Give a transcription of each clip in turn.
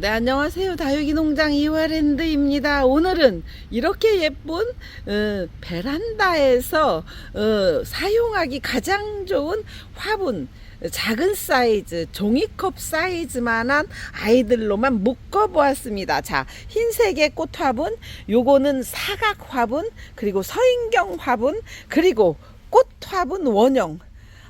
네, 안녕하세요. 다육이 농장 이화랜드입니다. 오늘은 이렇게 예쁜 어, 베란다에서 어, 사용하기 가장 좋은 화분 작은 사이즈 종이컵 사이즈만한 아이들로만 묶어 보았습니다. 자, 흰색의 꽃 화분, 요거는 사각 화분, 그리고 서인경 화분, 그리고 꽃 화분 원형.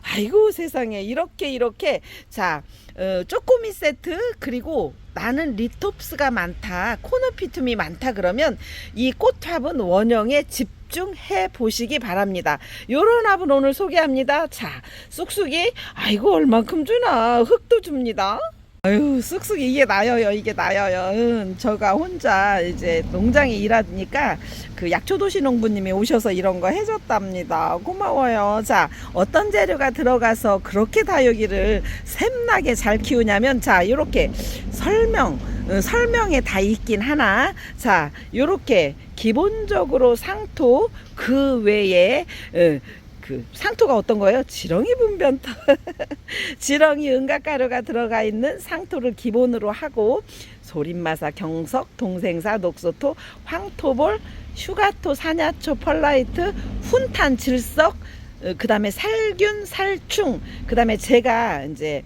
아이고 세상에 이렇게 이렇게 자 어, 쪼꼬미 세트 그리고 나는 리톱스가 많다 코너피툼이 많다 그러면 이 꽃합은 원형에 집중해 보시기 바랍니다. 요런 합은 오늘 소개합니다. 자 쑥쑥이 아이고 얼만큼 주나 흙도 줍니다 아유 쑥쑥이 이게 나여요 이게 나여요. 응, 저가 혼자 이제 농장에 일하니까 그 약초도시 농부님이 오셔서 이런 거 해줬답니다. 고마워요. 자 어떤 재료가 들어가서 그렇게 다육이를 샘나게 잘 키우냐면 자 요렇게 설명 어, 설명에 다 있긴 하나. 자 요렇게 기본적으로 상토 그 외에 어, 그 상토가 어떤 거예요? 지렁이 분변토 지렁이 은각가루가 들어가 있는 상토를 기본으로 하고 소림마사, 경석, 동생사, 녹소토, 황토볼, 휴가토, 사냐초, 펄라이트, 훈탄, 질석, 그 다음에 살균, 살충, 그 다음에 제가 이제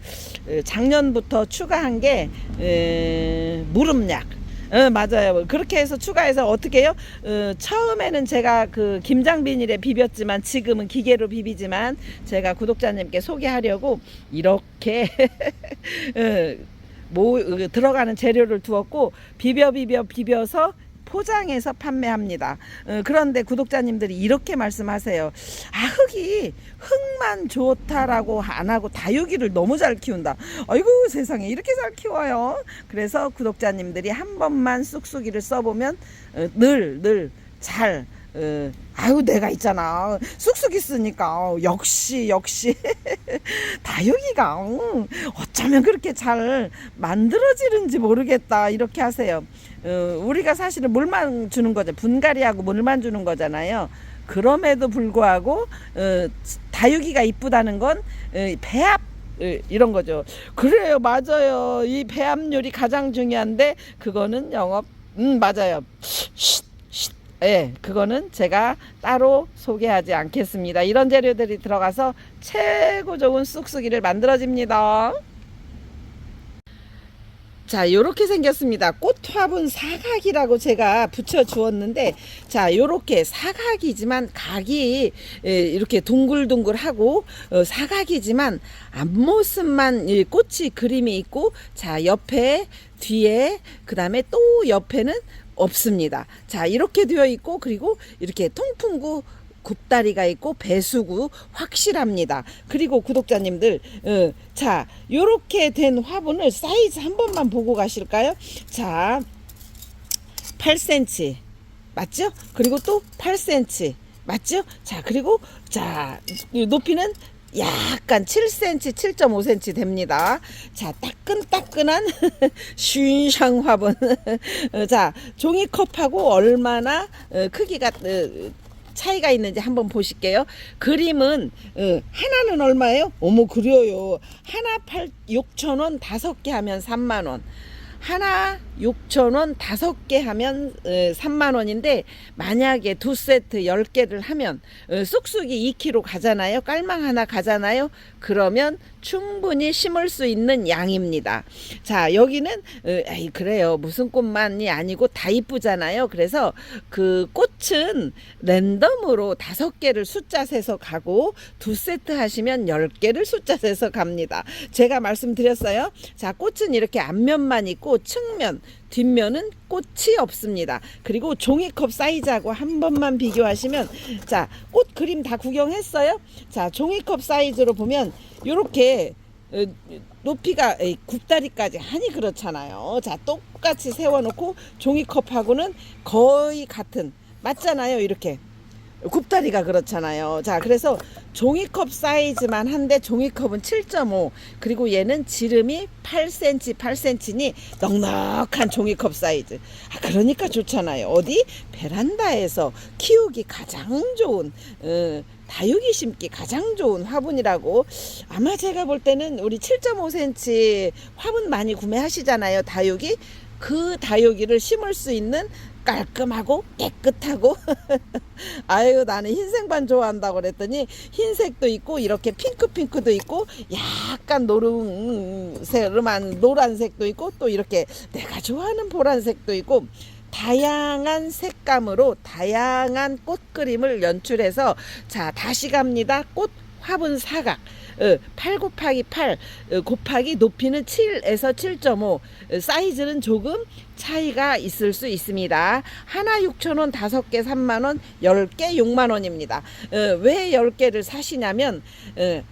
어, 작년부터 추가한 게 에, 무릎약. 어, 맞아요. 그렇게 해서 추가해서 어떻게 해요? 어, 처음에는 제가 그 김장 비닐에 비볐지만 지금은 기계로 비비지만 제가 구독자님께 소개하려고 이렇게 어, 뭐 어, 들어가는 재료를 두었고 비벼 비벼 비벼서 포장해서 판매합니다. 어, 그런데 구독자님들이 이렇게 말씀하세요. 아 흙이 흙만 좋다라고 안 하고 다육이를 너무 잘 키운다. 아이고 세상에 이렇게 잘 키워요. 그래서 구독자님들이 한 번만 쑥쑥이를 써보면 어, 늘늘 잘 어, 아유 내가 있잖아. 쑥쑥이 쓰니까. 어, 역시 역시. 다육이가 어, 어쩌면 그렇게 잘 만들어지는지 모르겠다. 이렇게 하세요. 어, 우리가 사실은 물만 주는 거죠. 분갈이하고 물만 주는 거잖아요. 그럼에도 불구하고 어, 다육이가 이쁘다는 건 어, 배합 어, 이런 거죠. 그래요. 맞아요. 이 배합률이 가장 중요한데 그거는 영업 음 맞아요. 쉿, 쉿. 예, 그거는 제가 따로 소개하지 않겠습니다. 이런 재료들이 들어가서 최고 좋은 쑥쑥이를 만들어집니다. 자, 요렇게 생겼습니다. 꽃화분 사각이라고 제가 붙여 주었는데, 자, 요렇게 사각이지만 각이 예, 이렇게 둥글둥글하고 어, 사각이지만 앞모습만 이 꽃이 그림이 있고, 자, 옆에 뒤에 그 다음에 또 옆에는 없습니다. 자, 이렇게 되어 있고 그리고 이렇게 통풍구 굽다리가 있고 배수구 확실합니다. 그리고 구독자님들, 어, 자, 요렇게 된 화분을 사이즈 한 번만 보고 가실까요? 자, 8cm 맞죠? 그리고 또 8cm 맞죠? 자, 그리고 자, 이 높이는 약간 7cm, 7.5cm 됩니다. 자, 따끈따끈한 쉰샹 화분. 어, 자, 종이컵하고 얼마나 어, 크기가 어, 차이가 있는지 한번 보실게요. 그림은 어, 하나는 얼마예요? 어머 그래요. 하나 8 6천 원 다섯 개 하면 3만 원. 하나 6천 원 다섯 개 하면 어, 3만 원인데 만약에 두 세트 10개를 하면 어, 쑥쑥이 2kg 가잖아요. 깔망 하나 가잖아요. 그러면 충분히 심을 수 있는 양입니다. 자, 여기는 어, 에이, 그래요. 무슨 꽃만이 아니고 다 이쁘잖아요. 그래서 그 꽃은 랜덤으로 다섯 개를 숫자 세서 가고 두 세트 하시면 열 개를 숫자 세서 갑니다. 제가 말씀드렸어요. 자, 꽃은 이렇게 앞면만 있고 측면 뒷면은 꽃이 없습니다. 그리고 종이컵 사이즈하고 한 번만 비교하시면 자, 꽃 그림 다 구경했어요? 자, 종이컵 사이즈로 보면 요렇게 어, 높이가 굽다리까지 하니 그렇잖아요. 자, 똑같이 세워놓고 종이컵하고는 거의 같은 맞잖아요. 이렇게 굽다리가 그렇잖아요. 자, 그래서 종이컵 사이즈만 한데 종이컵은 7.5 그리고 얘는 지름이 8cm 8cm니 넉넉한 종이컵 사이즈. 아, 그러니까 좋잖아요. 어디 베란다에서 키우기 가장 좋은 어, 다육이 심기 가장 좋은 화분이라고 아마 제가 볼 때는 우리 7.5cm 화분 많이 구매하시잖아요. 다육이 그 다육이를 심을 수 있는 깔끔하고 깨끗하고. 아유 나는 흰색만 좋아한다고 그랬더니 흰색도 있고 이렇게 핑크핑크도 있고 약간 노름새름한 노란색도 있고 또 이렇게 내가 좋아하는 보라색도 있고 다양한 색감으로 다양한 꽃 그림을 연출해서 자 다시 갑니다. 꽃 화분 사각. 어, 8 곱하기 8 어, 곱하기 높이는 7에서 7.5 어, 사이즈는 조금 차이가 있을 수 있습니다. 하나 6,000원, 다섯 개 3만원, 10개 6만원입니다. 왜 10개를 사시냐면 어,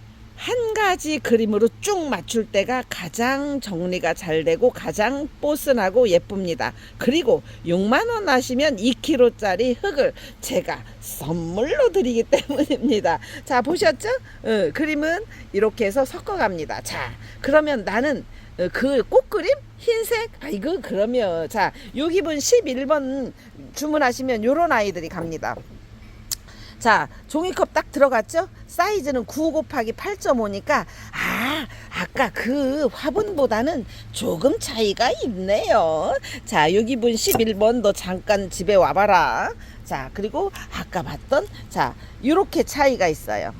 한 가지 그림으로 쭉 맞출 때가 가장 정리가 잘 되고 가장 뽀슨하고 예쁩니다. 그리고 6만 원 하시면 2kg짜리 흙을 제가 선물로 드리기 때문입니다. 자 보셨죠? 어, 그림은 이렇게 해서 섞어갑니다. 자 그러면 나는 어, 그 꽃그림 흰색 아 이거 그러면 자요 기분 11번 주문하시면 요런 아이들이 갑니다. 자, 종이컵 딱 들어갔죠? 사이즈는 9 곱하기 8.5니까, 아, 아까 그 화분보다는 조금 차이가 있네요. 자, 여기 분 11번 너 잠깐 집에 와봐라. 자, 그리고 아까 봤던, 자, 요렇게 차이가 있어요.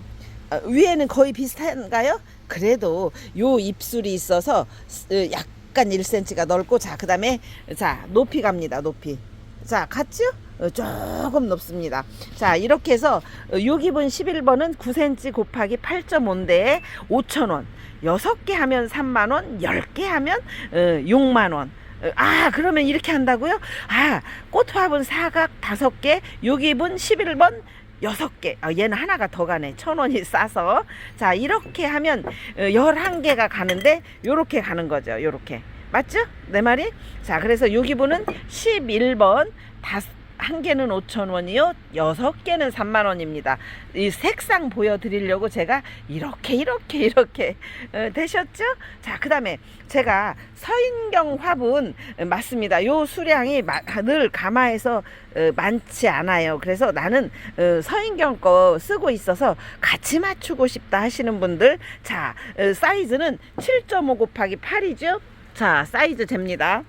어, 위에는 거의 비슷한가요? 그래도 요 입술이 있어서 어, 약간 1cm가 넓고, 자, 그 다음에, 자, 높이 갑니다, 높이. 자, 같죠? 어, 조금 높습니다. 자, 이렇게 해서 어, 요 기분 11번은 9cm 곱하기 8.5인데 5,000원. 6개 하면 3만원, 10개 하면 어, 6만원. 어, 아, 그러면 이렇게 한다고요? 아, 꽃화분 사각 5개, 요 기분 11번 여섯 개. 아, 얘는 하나가 더 가네. 천 원이 싸서. 자, 이렇게 하면 어, 열한 개가 가는데, 요렇게 가는 거죠. 요렇게. 맞죠? 내 말이? 자, 그래서 요 기분은 11번. 다섯, 한 개는 5천 원이요. 여섯 개는 3만 원입니다. 이 색상 보여 드리려고 제가 이렇게, 이렇게, 이렇게, 어, 되셨죠? 자, 그 다음에 제가 서인경 화분, 어, 맞습니다. 요 수량이 마- 늘 가마에서 어, 많지 않아요. 그래서 나는 어, 서인경 거 쓰고 있어서 같이 맞추고 싶다 하시는 분들, 자, 어, 사이즈는 7.5 곱하기 8이죠? 자, 사이즈 됩니다.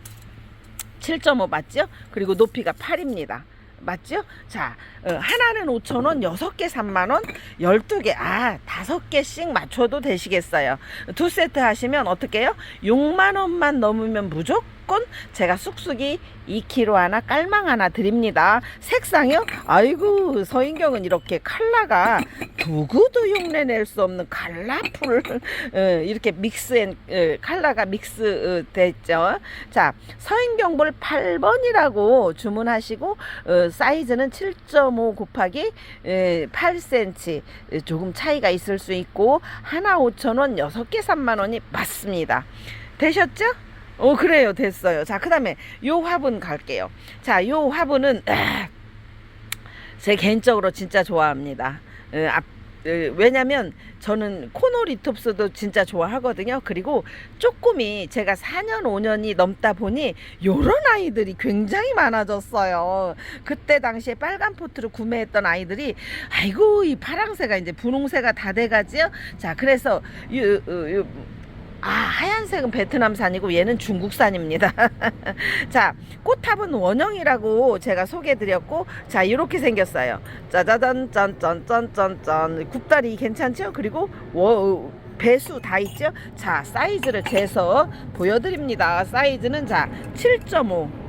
7.5 맞죠? 그리고 높이가 8입니다. 맞죠? 자, 어, 하나는 5,000원, 6개 3만원, 12개, 아, 5개씩 맞춰도 되시겠어요. 두 세트 하시면 어떻게 해요? 6만원만 넘으면 무조건 제가 쑥쑥이 2kg 하나, 깔망 하나 드립니다. 색상이요? 아이고, 서인경은 이렇게 칼라가 누구도 흉내 낼 수 없는 칼라풀, 어, 이렇게 믹스앤, 어, 칼라가 믹스 어, 됐죠. 자, 서인경볼 8번이라고 주문하시고, 어, 사이즈는 7.5 곱하기 에, 8cm 에, 조금 차이가 있을 수 있고 하나 5,000원, 6개 3만 원이 맞습니다. 되셨죠? 어 그래요 됐어요 자 그 다음에 요 화분 갈게요 자 요 화분은 제 개인적으로 진짜 좋아합니다 어, 앞, 어, 왜냐면 저는 코노 리톱스도 진짜 좋아하거든요. 그리고 쪼꼬미 제가 4년 5년이 넘다 보니 요런 아이들이 굉장히 많아졌어요. 그때 당시에 빨간 포트를 구매했던 아이들이 아이고 이 파랑새가 이제 분홍새가 다 돼가지요. 자 그래서 요, 요, 요 아, 하얀색은 베트남산이고 얘는 중국산입니다. 자, 꽃탑은 원형이라고 제가 소개해드렸고, 자, 이렇게 생겼어요. 짜자잔, 짠짠짠짠짠. 굽다리 괜찮죠? 그리고 워, 배수 다 있죠? 자, 사이즈를 재서 보여드립니다. 사이즈는 자, 7.5.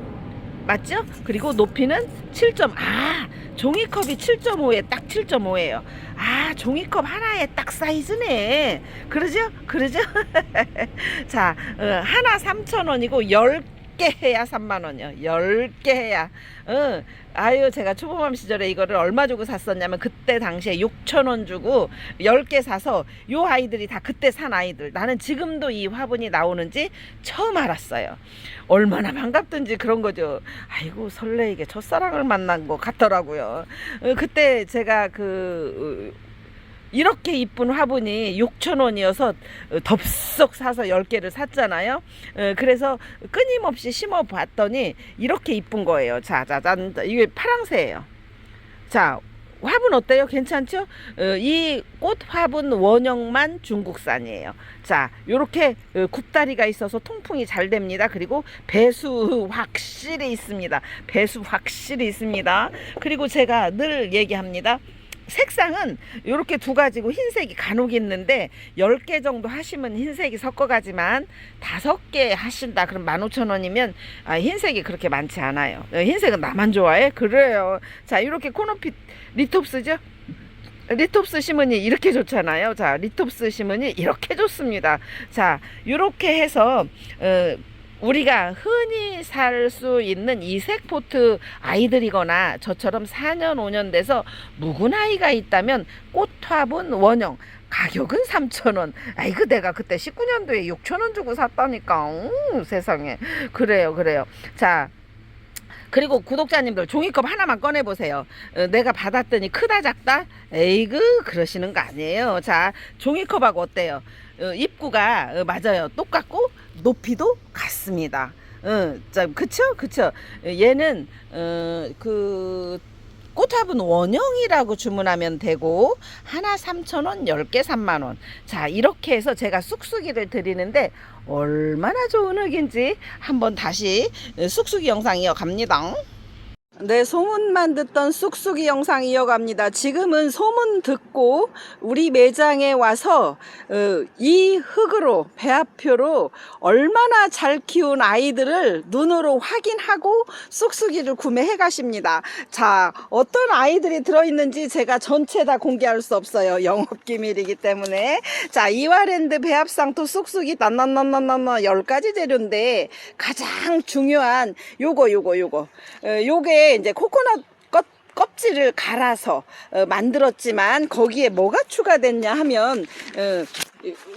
맞죠? 그리고 높이는 7점. 아, 종이컵이 7.5에 딱 7.5예요. 아, 종이컵 하나에 딱 사이즈네. 그러죠? 그러죠? 자, 어, 하나 3,000원이고 10개 해야 3만 원이요. 10개 해야. 어, 아유, 제가 초보맘 시절에 이거를 얼마 주고 샀었냐면 그때 당시에 6,000원 주고 10개 사서 요 아이들이 다 그때 산 아이들. 나는 지금도 이 화분이 나오는지 처음 알았어요. 얼마나 반갑든지 그런 거죠. 아이고, 설레이게 첫사랑을 만난 것 같더라고요. 어, 그때 제가 그, 어, 이렇게 이쁜 화분이 6,000원이어서 덥석 사서 10개를 샀잖아요. 어, 그래서 끊임없이 심어 봤더니 이렇게 이쁜 거예요. 자, 짜잔. 이게 파랑새예요. 자, 화분 어때요? 괜찮죠? 어, 이꽃 화분 원형만 중국산이에요. 자, 요렇게 어, 굽다리가 있어서 통풍이 잘 됩니다. 그리고 배수 확실히 있습니다. 배수 확실히 있습니다. 그리고 제가 늘 얘기합니다. 색상은 이렇게 두 가지고 흰색이 간혹 있는데 10개 정도 하시면 흰색이 섞어가지만 다섯 개 하신다. 그럼 15,000원이면 아, 흰색이 그렇게 많지 않아요. 어, 흰색은 나만 좋아해? 그래요. 자 이렇게 코노핏 리톱스죠? 리톱스 시문이 이렇게 좋잖아요. 자 리톱스 시문이 이렇게 좋습니다. 자 이렇게 해서 어, 우리가 흔히 살 수 있는 이색 포트 아이들이거나 저처럼 4년 5년 돼서 묵은 아이가 있다면 꽃화분 원형 가격은 3,000원. 아이고 내가 그때 19년도에 6,000원 주고 샀다니까. 음, 세상에. 그래요. 그래요. 자, 그리고 구독자님들 종이컵 하나만 꺼내 보세요. 어, 내가 받았더니 크다 작다? 에이그 그러시는 거 아니에요. 자, 종이컵하고 어때요? 어, 입구가 어, 맞아요. 똑같고 높이도 같습니다. 어, 자, 그쵸? 그쵸? 어, 얘는 어, 그 꽃화분 원형이라고 주문하면 되고 하나 3,000원, 10개 3만 원. 자, 이렇게 해서 제가 쑥쑥이를 드리는데 얼마나 좋은 흙인지 한번 다시 쑥쑥이 영상 이어갑니다. 네, 소문만 듣던 쑥쑥이 영상 이어갑니다. 지금은 소문 듣고 우리 매장에 와서 어, 이 흙으로 배합표로 얼마나 잘 키운 아이들을 눈으로 확인하고 쑥쑥이를 구매해 가십니다. 자, 어떤 아이들이 들어있는지 제가 전체 다 공개할 수 없어요. 영업 기밀이기 때문에. 자, 이와랜드 배합상토 쑥쑥이 난난난난난 10가지 재료인데 가장 중요한 요거 요거 요거. 어, 요게 이제 코코넛 껍, 껍질을 갈아서 어, 만들었지만 거기에 뭐가 추가됐냐 하면 어,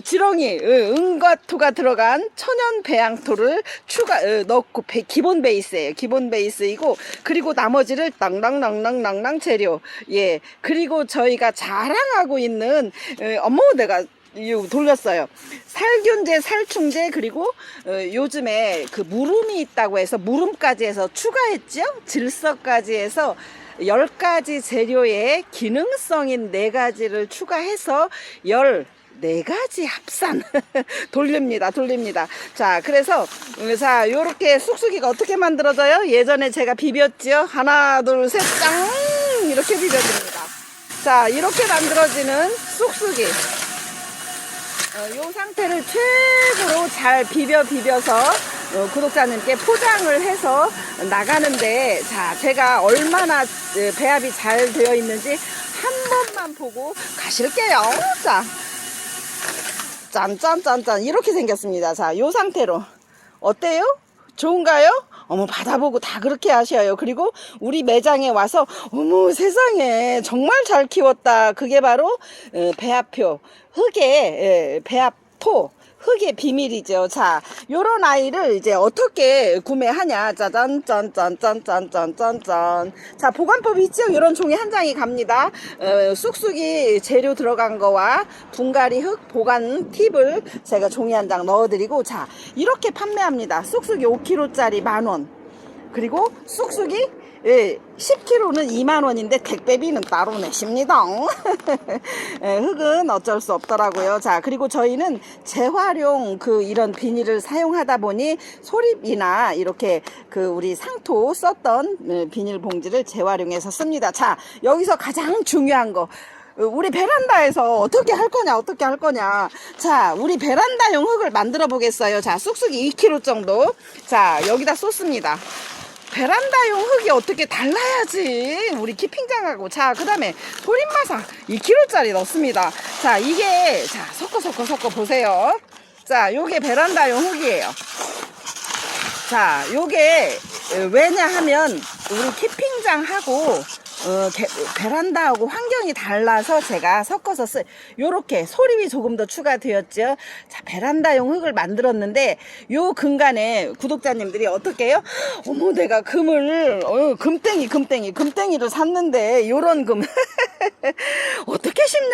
지렁이 어, 은과토가 들어간 천연 배양토를 추가 어, 넣고 배- 기본 베이스예요. 기본 베이스이고 그리고 나머지를 낭낭낭낭낭낭 재료 예 그리고 저희가 자랑하고 있는 어, 어머 내가 돌렸어요. 살균제, 살충제 그리고 어, 요즘에 그 물음이 있다고 해서 물음까지 해서 추가했죠. 질서까지 해서 10가지 재료의 기능성인 4가지를 추가해서 10 네 가지 합산 돌립니다 돌립니다. 자 그래서 음, 자 요렇게 쑥쑥이가 어떻게 만들어져요? 예전에 제가 비볐지요? 하나 둘 셋 짱! 이렇게 비벼줍니다. 자 이렇게 만들어지는 쑥쑥이 어, 요 상태를 최고로 잘 비벼 비벼서 어, 구독자님께 포장을 해서 나가는데 자 제가 얼마나 어, 배합이 잘 되어 있는지 한 번만 보고 가실게요. 자. 짠짠짠짠. 이렇게 생겼습니다. 자요 상태로. 어때요? 좋은가요? 어머 받아보고 다 그렇게 하셔요. 그리고 우리 매장에 와서 어머 세상에 정말 잘 키웠다. 그게 바로 어, 배합표 흙의 예, 배합토 흙의 비밀이죠. 자, 요런 아이를 이제 어떻게 구매하냐. 짜잔, 짠, 짠, 짠, 짠, 짠, 짠, 짠. 자, 보관법이 있죠? 요런 종이 한 장이 갑니다. 어, 쑥쑥이 재료 들어간 거와 분갈이 흙 보관 팁을 제가 종이 한 장 넣어드리고, 자, 이렇게 판매합니다. 쑥쑥이 5kg짜리 만 원. 그리고 쑥쑥이 예, 10kg는 2만 원인데 택배비는 따로 내십니다. 예, 흙은 어쩔 수 없더라고요. 자, 그리고 저희는 재활용 그 이런 비닐을 사용하다 보니 소립이나 이렇게 그 우리 상토 썼던 예, 비닐 봉지를 재활용해서 씁니다. 자, 여기서 가장 중요한 거. 어, 우리 베란다에서 어떻게 할 거냐, 어떻게 할 거냐. 자, 우리 베란다용 흙을 만들어 보겠어요. 자, 쑥쑥이 2kg 정도. 자, 여기다 쏟습니다. 베란다용 흙이 어떻게 달라야지 우리 키핑장하고. 자 그 다음에 소림마사 2kg짜리 넣습니다. 자 이게 자 섞어 섞어 섞어 보세요. 자 요게 베란다용 흙이에요. 자 요게 어, 왜냐 하면 우리 키핑장하고 어, 게- 베란다하고 환경이 달라서 제가 섞어서 쓰 요렇게 소립이 조금 더 추가되었죠. 자 베란다용 흙을 만들었는데 요 근간에 구독자님들이 어떻게 해요? 어머 내가 금을 어, 금땡이 금땡이 금땡이를 샀는데 요런 금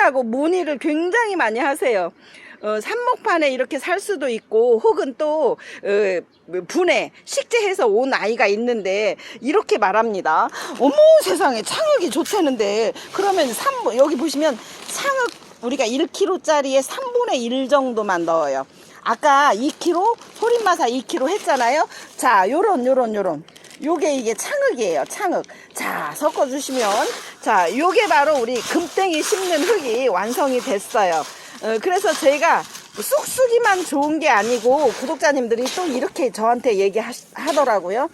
심냐고 문의를 굉장히 많이 하세요 어, 삽목판에 이렇게 살 수도 있고 혹은 또 어, 분해 식재해서 온 아이가 있는데 이렇게 말합니다. 어머 세상에 창흑이 좋다는데 그러면 3 여기 보시면 창흑 우리가 1kg짜리에 3분의 1 정도만 넣어요. 아까 2kg 소림마사 2kg 했잖아요. 자, 요런 요런 요런. 요게 이게 창흑이에요. 창흑. 자, 섞어 주시면 자, 요게 바로 우리 금땡이 심는 흙이 완성이 됐어요. 어, 그래서 제가 쑥쑥이만 좋은 게 아니고 구독자님들이 또 이렇게 저한테 얘기하더라고요.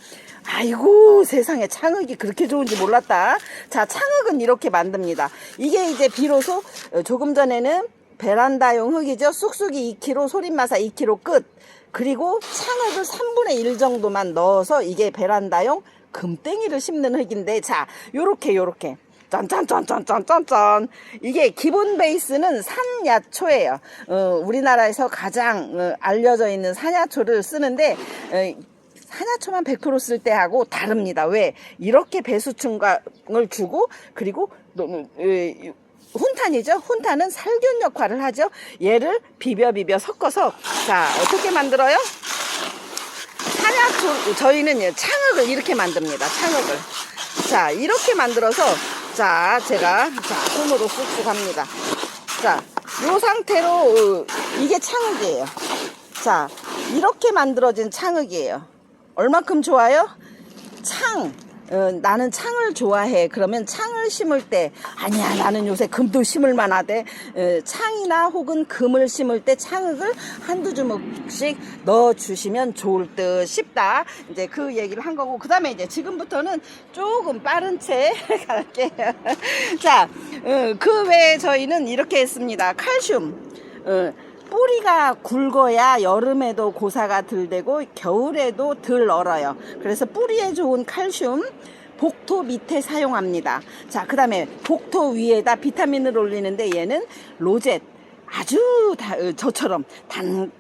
아이고 세상에 창흑이 그렇게 좋은지 몰랐다. 자 창흑은 이렇게 만듭니다. 이게 이제 비로소 어, 조금 전에는 베란다용 흙이죠. 쑥쑥이 2kg, 소림마사 2kg 끝. 그리고 창흑을 3분의 1 정도만 넣어서 이게 베란다용 금땡이를 심는 흙인데 자 요렇게 요렇게 짠짠짠짠짠짠짠 이게 기본 베이스는 산야초예요. 어, 우리나라에서 가장 어, 알려져 있는 산야초를 쓰는데 어, 산야초만 100%쓸 때 하고 다릅니다. 왜? 이렇게 배수충을 주고 그리고 어, 훈탄이죠. 훈탄은 살균 역할을 하죠. 얘를 비벼 비벼 섞어서 자 어떻게 만들어요? 산야초 저희는 예, 창흑을 이렇게 만듭니다. 창흑을 자 이렇게 만들어서 자 제가 자 손으로 쑥쑥 합니다. 자요 상태로 어, 이게 창흑이에요. 자 이렇게 만들어진 창흑이에요. 얼마큼 좋아요? 창. 어, 나는 창을 좋아해. 그러면 창을 심을 때 아니야 나는 요새 금도 심을 만하대. 어, 창이나 혹은 금을 심을 때 창흙을 한두 주먹씩 넣어 주시면 좋을 듯 싶다. 이제 그 얘기를 한 거고 그다음에 이제 지금부터는 조금 빠른 채 갈게요. 자, 어, 그 외에 저희는 이렇게 했습니다. 칼슘. 어, 뿌리가 굵어야 여름에도 고사가 덜 되고 겨울에도 덜 얼어요. 그래서 뿌리에 좋은 칼슘 복토 밑에 사용합니다. 자, 그 다음에 복토 위에다 비타민을 올리는데 얘는 로젯 아주 다, 어, 저처럼 단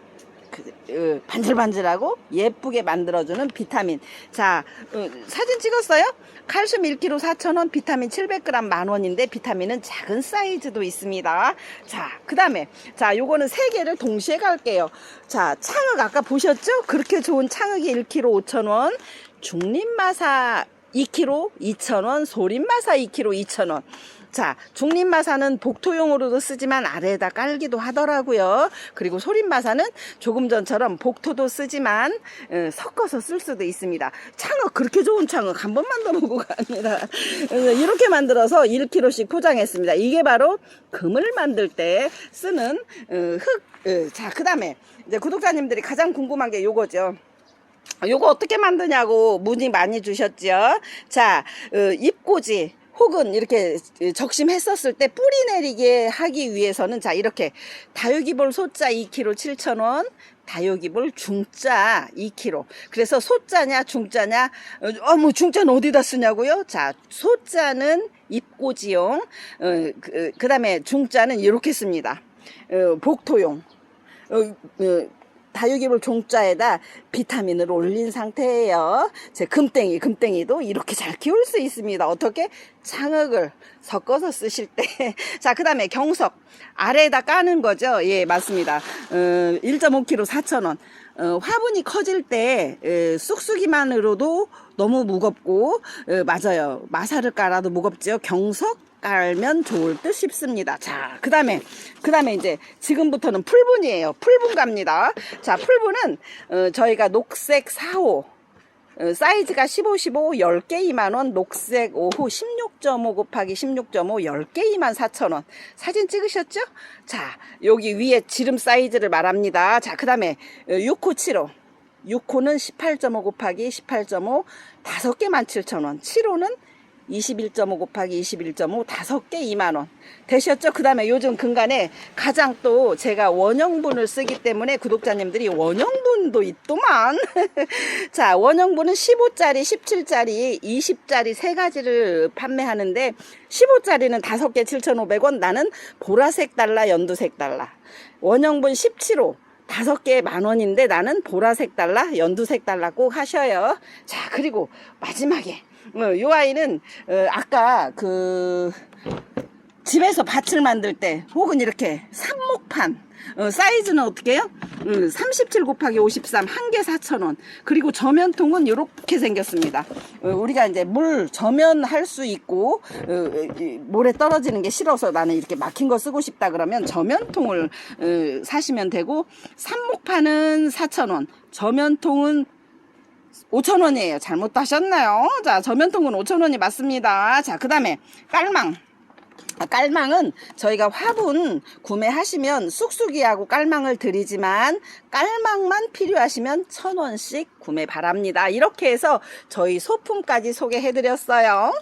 그, 어, 반질반질하고 예쁘게 만들어주는 비타민. 자, 어, 사진 찍었어요? 칼슘 1kg 4,000원, 비타민 700g 만원인데 비타민은 작은 사이즈도 있습니다. 자, 그 다음에, 자, 요거는 세 개를 동시에 갈게요. 자, 창흑 아까 보셨죠? 그렇게 좋은 창흑이 1kg 5,000원, 중립마사 2kg 2,000원, 소림마사 2kg 2,000원. 자, 중립마사는 복토용으로도 쓰지만 아래에다 깔기도 하더라고요. 그리고 소림마사는 조금 전처럼 복토도 쓰지만 어, 섞어서 쓸 수도 있습니다. 창흑 그렇게 좋은 창흑 한 번만 더 보고 갑니다. 어, 이렇게 만들어서 1kg씩 포장했습니다. 이게 바로 금을 만들 때 쓰는 어, 흙. 어, 자, 그다음에 이제 구독자님들이 가장 궁금한 게 요거죠. 요거 어떻게 만드냐고 문의 많이 주셨죠. 자, 어, 잎꽂이 혹은 이렇게 적심했었을 때 뿌리 내리게 하기 위해서는 자 이렇게 다육이볼 소자 2kg 7,000원 다육이볼 중자 2kg 그래서 소자냐 중자냐 어뭐 중자는 어디다 쓰냐고요? 자 소자는 잎꽂이용 어, 그, 그 다음에 중자는 이렇게 씁니다. 어, 복토용. 어, 어, 다육이볼 종자에다 비타민을 올린 상태예요. 제 금땡이, 금땡이도 이렇게 잘 키울 수 있습니다. 어떻게? 창흙을 섞어서 쓰실 때. 자, 그 다음에 경석. 아래에다 까는 거죠. 예, 맞습니다. 어, 1.5kg 4,000원. 어, 화분이 커질 때 에, 쑥쑥이만으로도 너무 무겁고 에, 맞아요. 마사를 깔아도 무겁죠. 경석 깔면 좋을 듯 싶습니다. 자, 그 다음에, 그 다음에 이제 지금부터는 풀분이에요. 풀분 갑니다. 자, 풀분은, 어, 저희가 녹색 4호, 어, 사이즈가 15, 15, 10개 2만원, 녹색 5호 16.5 곱하기 16.5, 10개 2만 4천원. 사진 찍으셨죠? 자, 여기 위에 지름 사이즈를 말합니다. 자, 그 다음에 6호 7호. 6호는 18.5 곱하기 18.5, 5개 17,000원. 7호는 21.5 곱하기 21.5 다섯 개 2만 원 되셨죠? 그 다음에 요즘 근간에 가장 또 제가 원형분을 쓰기 때문에 구독자님들이 원형분도 있더만 자 원형분은 15짜리 17짜리 20짜리 세 가지를 판매하는데 15짜리는 다섯 개 7,500원 나는 보라색 달러 연두색 달러 원형분 17호 다섯 개만 원인데 나는 보라색 달러, 연두색 달러 꼭 하셔요. 자, 그리고 마지막에 어, 요 아이는 어, 아까 그 집에서 밭을 만들 때 혹은 이렇게 삽목판 어, 사이즈는 어떻게 해요? 음, 37 곱하기 53 한 개 4,000원 그리고 저면통은 이렇게 생겼습니다 어, 우리가 이제 물 저면할 수 있고 어, 이, 모래 떨어지는 게 싫어서 나는 이렇게 막힌 거 쓰고 싶다 그러면 저면통을 어, 사시면 되고 삽목판은 4,000원 저면통은 5,000원이에요. 잘못 하셨나요? 자, 저면통은 5,000원이 맞습니다. 자, 그 다음에 깔망. 아, 깔망은 저희가 화분 구매하시면 쑥쑥이하고 깔망을 드리지만 깔망만 필요하시면 천 원씩 구매 바랍니다. 이렇게 해서 저희 소품까지 소개해 드렸어요.